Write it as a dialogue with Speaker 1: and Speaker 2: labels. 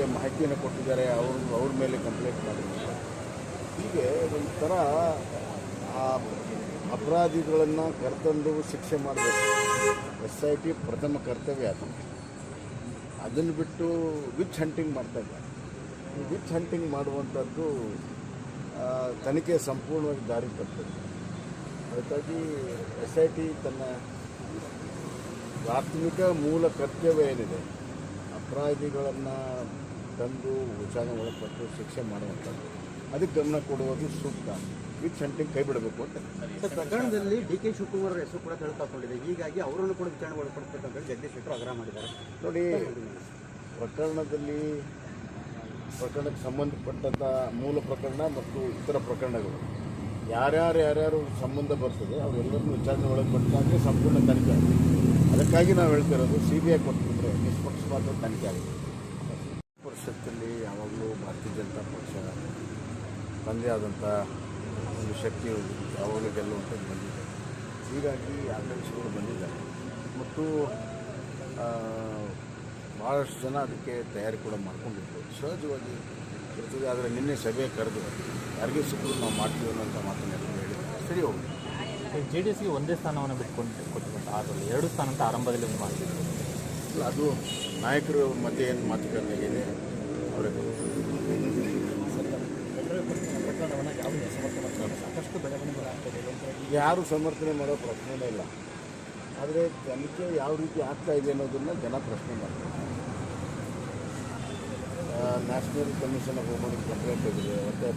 Speaker 1: ಬಗ್ಗೆ ಮಾಹಿತಿಯನ್ನು ಕೊಟ್ಟಿದ್ದಾರೆ, ಅವರು ಅವ್ರ ಮೇಲೆ ಕಂಪ್ಲೇಂಟ್ ಮಾಡಿದ್ದಾರೆ. ಹೀಗೆ ಒಂಥರ ಆ ಅಪರಾಧಿಗಳನ್ನು ಕರ್ತಂದು ಶಿಕ್ಷೆ ಮಾಡಬೇಕು. ಎಸ್ ಐ ಟಿ ಪ್ರಥಮ ಕರ್ತವ್ಯ ಅದು. ಅದನ್ನು ಬಿಟ್ಟು ವಿಚ್ ಹಂಟಿಂಗ್ ಮಾಡ್ತಾ ಈ ವಿಚ್ ಹಂಟಿಂಗ್ ಮಾಡುವಂಥದ್ದು ತನಿಖೆ ಸಂಪೂರ್ಣವಾಗಿ ದಾರಿ ತಪ್ಪಿದೆ. ಅದಕ್ಕಾಗಿ ಎಸ್ ಐ ಟಿ ತನ್ನ ಪ್ರಾಥಮಿಕ ಮೂಲ ಕರ್ತವ್ಯ ಏನಿದೆ, ಅಪರಾಧಿಗಳನ್ನು ತಂದು ವಿಚಾರಣೆ ಒಳಪಟ್ಟು ಶಿಕ್ಷೆ ಮಾಡುವಂಥದ್ದು. ಅದಕ್ಕೆ ಗಮನ ಕೊಡುವುದು ಸೂಕ್ತ. ವಿತ್ ಸೆಂಟಿಂಗ್ ಕೈ ಬಿಡಬೇಕು ಅಂತ.
Speaker 2: ಸರ್ ಪ್ರಕರಣದಲ್ಲಿ ಡಿ ಕೆ ಶಿವಕುಮಾರ್ ಹೆಸರು ಕೂಡ ತಳ್ಕೊಂಡಿದೆ ಹೀಗಾಗಿ ಅವರನ್ನು ಕೂಡ ವಿಚಾರಣೆ ಒಳಪಡಿಸಬೇಕಂತ ಜಗದೀಶ್ ಶೆಟ್ಟರು ಆಗ್ರಹ ಮಾಡಿದ್ದಾರೆ.
Speaker 1: ನೋಡಿ ಪ್ರಕರಣದಲ್ಲಿ ಪ್ರಕರಣಕ್ಕೆ ಸಂಬಂಧಪಟ್ಟಂಥ ಮೂಲ ಪ್ರಕರಣ ಮತ್ತು ಇತರ ಪ್ರಕರಣಗಳು. ಯಾರ್ಯಾರು ಯಾರ್ಯಾರು ಸಂಬಂಧ ಬರ್ತದೆ ಅವೆಲ್ಲರನ್ನೂ ವಿಚಾರಣೆ ಒಳಗೆ ಬಂದಾಗ ಸಂಪೂರ್ಣ ತನಿಖೆ ಅದಕ್ಕಾಗಿ ನಾವು ಹೇಳ್ತಿರೋದು ಸಿ ಬಿ ಐ ಕೊಟ್ಬಿಟ್ರೆ ನಿಷ್ಪಕ್ಷಪಾತ ತನಿಖೆ ಆಗುತ್ತೆ ಪರಿಷತ್ತಲ್ಲಿ ಯಾವಾಗಲೂ ಭಾರತೀಯ ಜನತಾ ಪಕ್ಷ ತನ್ನದೇ ಆದಂಥ ಒಂದು ಶಕ್ತಿ ಯಾವಾಗಲೂ ಗೆಲ್ಲುವಂಥದ್ದು ಬಂದಿದೆ. ಹೀಗಾಗಿ ಆಕಾಂಕ್ಷಿಗಳು ಬಂದಿದ್ದಾರೆ ಮತ್ತು ಭಾಳಷ್ಟು ಜನ ಅದಕ್ಕೆ ತಯಾರಿ ಕೂಡ ಮಾಡ್ಕೊಂಡಿದ್ರು. ಸಹಜವಾಗಿ ಇರ್ತದೆ ಆದರೆ ನಿನ್ನೆ ಸಭೆ ಕರೆದು ಯಾರಿಗೆ ಸಿಕ್ಕರು ನಾವು ಮಾಡ್ತೀವಿ ಅನ್ನೋಂಥ ಮಾತನ್ನು ಹೇಳಿದ್ದಾರೆ ಸರಿ ಹೋಗಿ.
Speaker 3: ಜೆ ಡಿ ಎಸ್ಗೆ ಒಂದೇ ಸ್ಥಾನವನ್ನು ಬಿಟ್ಕೊಂಡು ಕೊಟ್ಟಿರುವಂಥ ಆದರೆ ಎರಡು ಸ್ಥಾನ ಅಂತ ಆರಂಭದಲ್ಲಿ ಒಂದು
Speaker 1: ಇಲ್ಲ, ಅದು ನಾಯಕರು ಮಧ್ಯೆ ಏನು ಮಾತುಕತೆ ಆಗಿದೆ ಅವರಿಗೆ ಯಾರು ಸಮರ್ಥನೆ ಮಾಡೋ ಪ್ರಶ್ನೆನೇ ಇಲ್ಲ. ಆದರೆ ತನಿಖೆ ಯಾವ ರೀತಿ ಆಗ್ತಾ ಇದೆ ಅನ್ನೋದನ್ನು ಜನ ಪ್ರಶ್ನೆ ಮಾಡ್ತಾರೆ. National commission of woman complaint ಇದೆ ಒತ್ತಾಯ